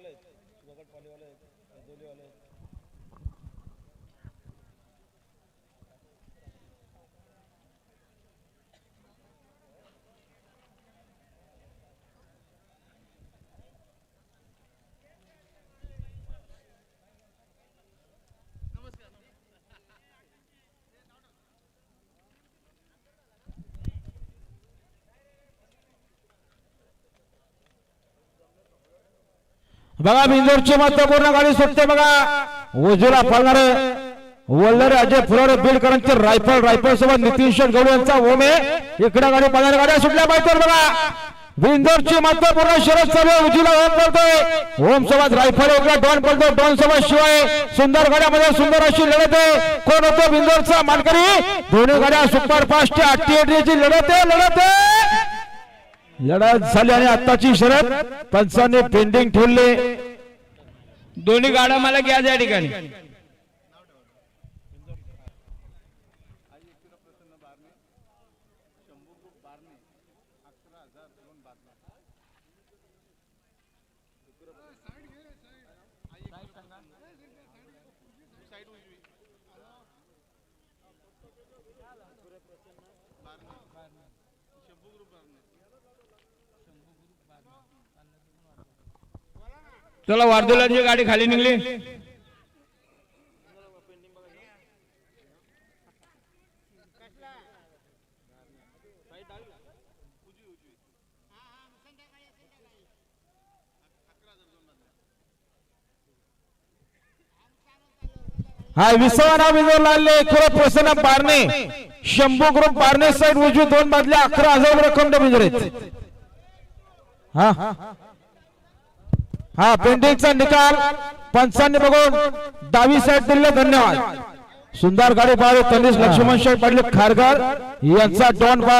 पालेवाले आहेत सुधागड पालेवाले आहेत गजोलीवाले आहेत. बघा बिंदूरची महत्त्वपूर्ण गाडी सुटते बघा. उजूला पळणारे वल्लरे अजय फुलारे बिलकरांचे रायफल रायफल सोबत नितीन शेठ यांचा ओमे. इकडे गाडी पळणाऱ्या गाड्या सुटल्या पाहिजे बघा. बिंदूरची महत्त्वपूर्ण शरद चालू आहे. उजूला ओम करतोय ओम सोबत रायफल इकडे डॉन पडतो डॉन सोबत शिवाय. सुंदर गाड्यामध्ये सुंदर अशी लढत आहे. कोण होतो? बिंदोरचा मानकरी. दोन्ही गाड्या सुपर फास्ट ची लढत आहे लढत आहे. लढत झाली आणि आताची शरद पंचाने पेंडिंग ठेवले. दोन्ही गाड्या मला घ्या त्या ठिकाणी. चला वारदुलाची गाडी खाली निघली. हा विसवाना बिंदूर लागले खरं प्रसन्न पारणे. शंभू ग्रुप पारणे साईड उजवी दोन बादल्या अकरा हजार रक्कम बिंदूर हा. हा पेंटिंगचा निकाल पंचांनी बघून डावी साईड दिले धन्यवाद. सुंदर गाडी पाहिजे तनिष लक्ष्मण शेठ पाटील खारघर. यांचा डॉन